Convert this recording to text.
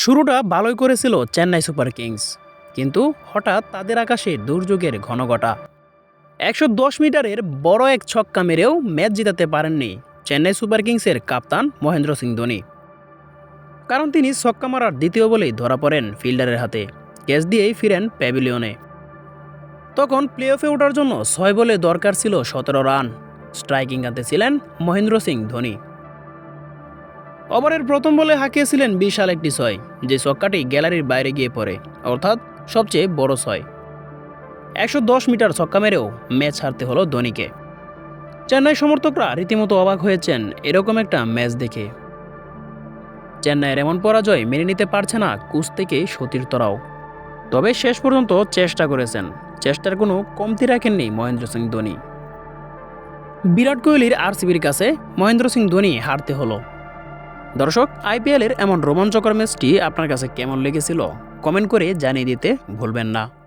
শুরুটা ভালোই করেছিল চেন্নাই সুপার কিংস, কিন্তু হঠাৎ তাদের আকাশে দুর্যোগের ঘনঘটা। একশো দশ মিটারের বড় এক ছক্কা মেরেও ম্যাচ জিতাতে পারেননি চেন্নাই সুপার কিংসের কাপ্তান মহেন্দ্র সিং ধোনি। কারণ তিনি ছক্কা মারার দ্বিতীয় বলেই ধরা পড়েন ফিল্ডারের হাতে, ক্যাচ দিয়েই ফিরেন প্যাভিলিয়নে। তখন প্লে অফে ওঠার জন্য ছয় বলে দরকার ছিল সতেরো রান। স্ট্রাইকিং হাতে ছিলেন মহেন্দ্র সিং ধোনি। ওভারের প্রথম বলে হাঁকিয়েছিলেন বিশাল একটি ছয়, যে ছক্কাটি গ্যালারির বাইরে গিয়ে পড়ে, অর্থাৎ সবচেয়ে বড় ছয়। একশো দশ মিটার ছক্কা মেরেও ম্যাচ হারতে হলো ধোনিকে। চেন্নাই সমর্থকরা রীতিমতো অবাক হয়েছেন এরকম একটা ম্যাচ দেখে। চেন্নাইয়ের এমন পরাজয় মেনে নিতে পারছে না কুচ থেকে সতীর্থরাও তবে শেষ পর্যন্ত চেষ্টা করেছেন, চেষ্টার কোনো কমতি রাখেননি মহেন্দ্র সিং ধোনি। বিরাট কোহলির আরসিবির কাছে মহেন্দ্র সিং ধোনি হারতে হলো। দর্শক, আইপিএলের এমন রোমাঞ্চকর ম্যাচটি আপনার কাছে কেমন লেগেছিল? কমেন্ট করে জানিয়ে দিতে ভুলবেন না।